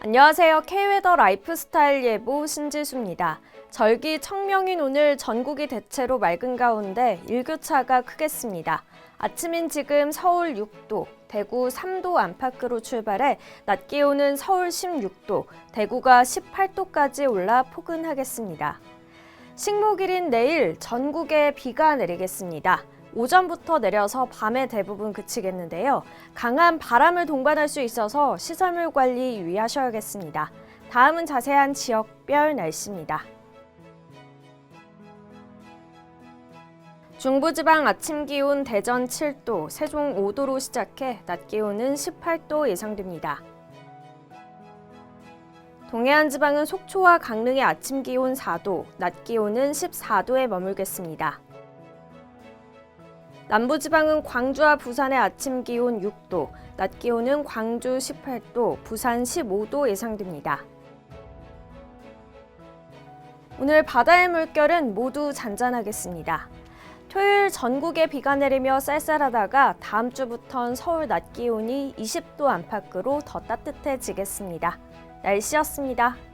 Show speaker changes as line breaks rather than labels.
안녕하세요. K웨더 라이프스타일 예보 신지수입니다. 절기 청명인 오늘 전국이 대체로 맑은 가운데 일교차가 크겠습니다. 아침인 지금 서울 6도, 대구 3도 안팎으로 출발해 낮 기온은 서울 16도, 대구가 18도까지 올라 포근하겠습니다. 식목일인 내일 전국에 비가 내리겠습니다. 오전부터 내려서 밤에 대부분 그치겠는데요. 강한 바람을 동반할 수 있어서 시설물 관리 유의하셔야겠습니다. 다음은 자세한 지역별 날씨입니다. 중부지방 아침 기온 대전 7도, 세종 5도로 시작해 낮 기온은 18도 예상됩니다. 동해안 지방은 속초와 강릉의 아침 기온 4도, 낮 기온은 14도에 머물겠습니다. 남부지방은 광주와 부산의 아침 기온 6도, 낮 기온은 광주 18도, 부산 15도 예상됩니다. 오늘 바다의 물결은 모두 잔잔하겠습니다. 토요일 전국에 비가 내리며 쌀쌀하다가 다음 주부턴 서울 낮 기온이 20도 안팎으로 더 따뜻해지겠습니다. 날씨였습니다.